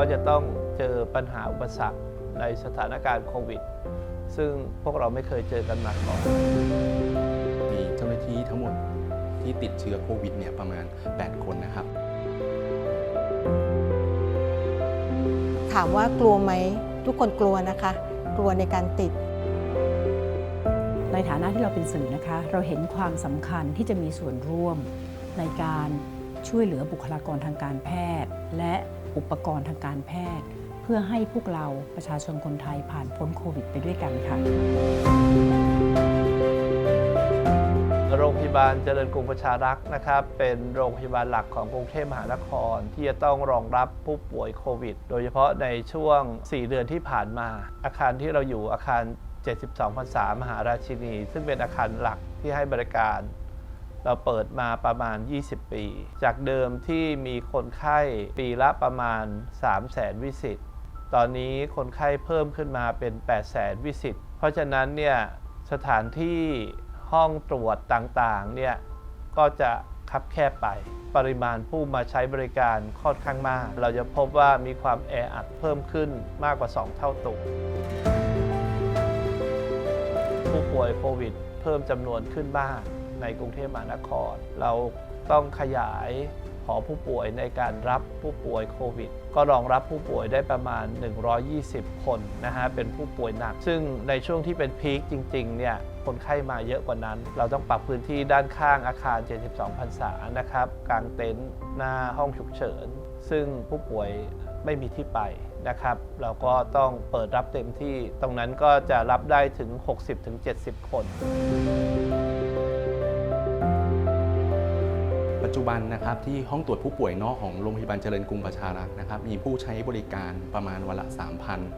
ก็จะต้องเจอปัญหาอุปสรรคในสถานการณ์โควิด ซึ่งพวกเราไม่เคยเจอกันมาก่อน มีเจ้าหน้าที่ทั้งหมดที่ติดเชื้อโควิดเนี่ยประมาณ 8 คนนะครับ ถามว่ากลัวไหมทุกคนกลัวนะคะ กลัวในการติด ในฐานะที่เราเป็นสื่อนะคะ เราเห็นความสำคัญที่จะมีส่วนร่วมในการช่วยเหลือบุคลากรทางการแพทย์ และ อุปกรณ์ทางการแพทย์ เพื่อให้พวกเราประชาชนคนไทยผ่านพ้นโควิดไปด้วยกันค่ะ โรงพยาบาลเจริญกรุงประชารักษ์นะครับ เป็นโรงพยาบาลหลักของกรุงเทพมหานคร ที่จะต้องรองรับผู้ป่วยโควิด โดยเฉพาะในช่วง 4 เดือนที่ผ่านมา อาคารที่เราอยู่อาคาร 72พรรษามหาราชินี ซึ่งเป็นอาคารหลักที่ให้บริการ เราเปิดมาประมาณ 20 ปี จากเดิมที่มีคนไข้ปีละประมาณ 3 0 0แสนวิสิต ตอนนี้คนไข้เพิ่มขึ้นมาเป็น 8 0 0แสนวิสิต เพราะฉะนั้นเนี่ยสถานที่ห้องตรวจต่างๆเนี่ยก็จะคับแคบไป ปริมาณผู้มาใช้บริการค่อนข้างมาก เราจะพบว่ามีความแออัดเพิ่มขึ้นมากกว่า 2 เท่าตัวผู้ป่วยโควิดเพิ่มจำนวนขึ้นมาก ในกรุงเทพมหานคร เราต้องขยายหอผู้ป่วยในการรับผู้ป่วยโควิด ก็รองรับผู้ป่วยได้ประมาณ 120 คนนะฮะ เป็นผู้ป่วยหนัก ซึ่งในช่วงที่เป็นพีคจริงๆ เนี่ย คนไข้มาเยอะกว่านั้น เราต้องปรับพื้นที่ด้านข้างอาคาร 72พรรษานะครับกางเต็นท์หน้าห้องฉุกเฉิน ซึ่งผู้ป่วยไม่มีที่ไปนะครับ เราก็ต้องเปิดรับเต็มที่ ตรงนั้นก็จะรับได้ถึง 60-70 คน ปัจจุบันนะครับที่ห้องตรวจผู้ป่วยนอกของโรงพยาบาลเจริญกรุงประชารักษ์นะครับมีผู้ใช้บริการประมาณวันละ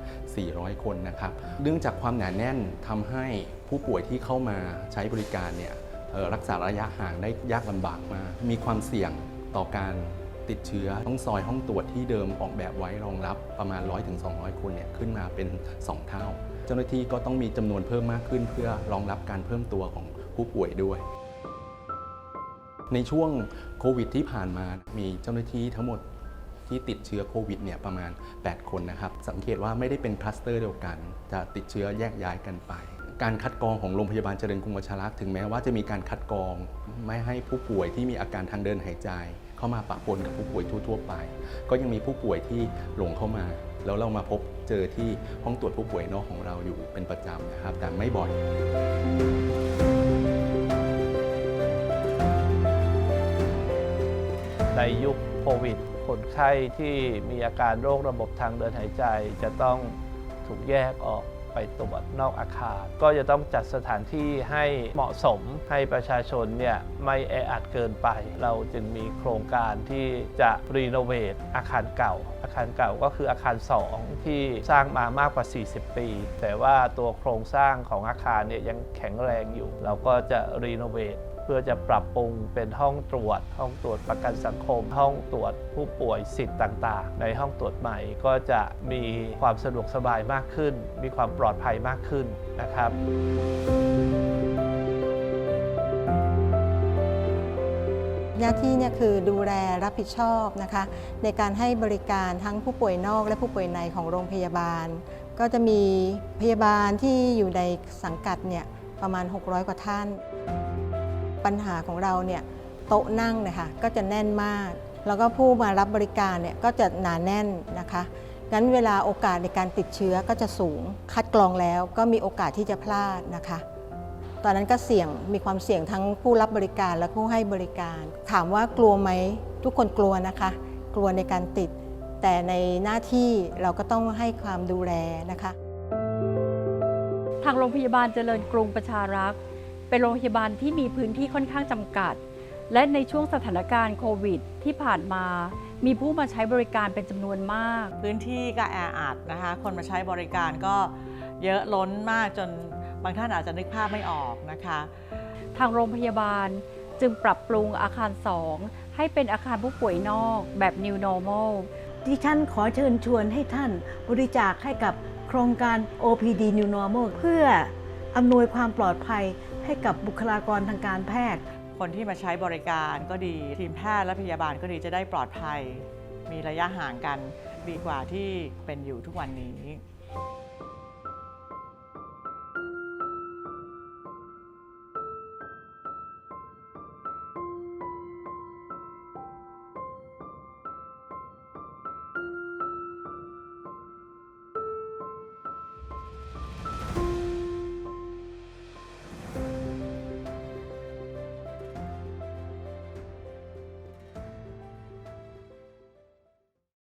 3,400 คนนะครับเนื่องจากความหนาแน่นทำให้ผู้ป่วยที่เข้ามาใช้บริการเนี่ยรักษาระยะห่างได้ยากลำบากมากมีความเสี่ยงต่อการติดเชื้อต้องซอยห้องตรวจที่เดิมออกแบบไว้รองรับประมาณ 100-200 คนเนี่ยขึ้นมาเป็น 2 เท่า เจ้าหน้าที่ก็ต้องมีจำนวนเพิ่มมากขึ้นเพื่อรองรับการเพิ่มตัวของผู้ป่วยด้วย ในช่วงโควิดที่ผ่านมา มีเจ้าหน้าที่ทั้งหมดที่ติดเชื้อโควิดเนี่ยประมาณ 8 คนนะครับ สังเกตว่าไม่ได้เป็นคลัสเตอร์เดียวกัน จะติดเชื้อแยกย้ายกันไป การคัดกรองของโรงพยาบาลเจริญกรุงประชรักษ์ถึงแม้ว่าจะมีการคัดกรองไม่ให้ผู้ป่วยที่มีอาการทางเดินหายใจ เข้ามาปะปนกับผู้ป่วยทั่ว ๆ ไป ก็ยังมีผู้ป่วยที่หลงเข้ามา แล้วเรามาพบเจอที่ห้องตรวจผู้ป่วยนอกของเราอยู่เป็นประจำนะครับ แต่ไม่บ่อย ในยุคโควิด คนไข้ที่มีอาการโรคระบบทางเดินหายใจ จะต้องถูกแยกออกไปตรวจนอกอาคาร ก็จะต้องจัดสถานที่ให้เหมาะสมให้ประชาชนเนี่ยไม่แออัดเกินไป เราจึงมีโครงการที่จะรีโนเวทอาคารเก่า อาคารเก่าก็คืออาคาร 2 ที่สร้างมามากกว่า 40 ปี แต่ว่าตัวโครงสร้างของอาคารเนี่ยยังแข็งแรงอยู่ เราก็จะรีโนเวท พื่อจะปรับปรุงเป็นห้องตรวจ ห้องตรวจประกันสังคม ห้องตรวจผู้ป่วยสิทธิ์ต่างๆ ในห้องตรวจใหม่ก็จะมีความสะดวกสบายมากขึ้น มีความปลอดภัยมากขึ้นนะครับหน้าที่เนี่ยคือดูแลรับผิดชอบนะคะ ในการให้บริการทั้งผู้ป่วยนอกและผู้ป่วยในของโรงพยาบาล ก็จะมีพยาบาลที่อยู่ในสังกัดเนี่ยประมาณ 600 กว่าท่าน ปัญหาของเราเนี่ยโต๊ะนั่งเนะคะก็จะแน่นมาก แล้วก็ผู้มารับบริการเนี่ยก็จะหนาแน่นนะคะงั้นเวลาโอกาสในการติดเชื้อก็จะสูง คัดกรองแล้วก็มีโอกาสที่จะพลาดนะคะ ตอนนั้นก็เสี่ยงมีความเสี่ยงทั้งผู้รับบริการและผู้ให้บริการ ถามว่ากลัวไหมทุกคนกลัวนะคะ กลัวในการติด แต่ในหน้าที่เราก็ต้องให้ความดูแลนะคะ ทางโรงพยาบาลเจริญกรุงประชารักษ์ เป็นโรงพยาบาลที่มีพื้นที่ค่อนข้างจำกัด และในช่วงสถานการณ์โควิด ที่ผ่านมา มีผู้มาใช้บริการเป็นจำนวนมาก พื้นที่ก็แออัดนะคะ คนมาใช้บริการก็เยอะล้นมากจนบางท่านอาจจะนึกภาพไม่ออกนะคะ ทางโรงพยาบาลจึงปรับปรุงอาคาร 2 ให้เป็นอาคารผู้ป่วยนอกแบบ New Normal ดิฉันขอเชิญชวนให้ท่านบริจาคให้กับโครงการ OPD New Normal เพื่ออำนวยความปลอดภัย ให้กับบุคลากรทางการแพทย์ คนที่มาใช้บริการก็ดีทีมแพทย์และพยาบาลก็ดีจะได้ปลอดภัย มีระยะห่างกันดีกว่าที่เป็นอยู่ทุกวันนี้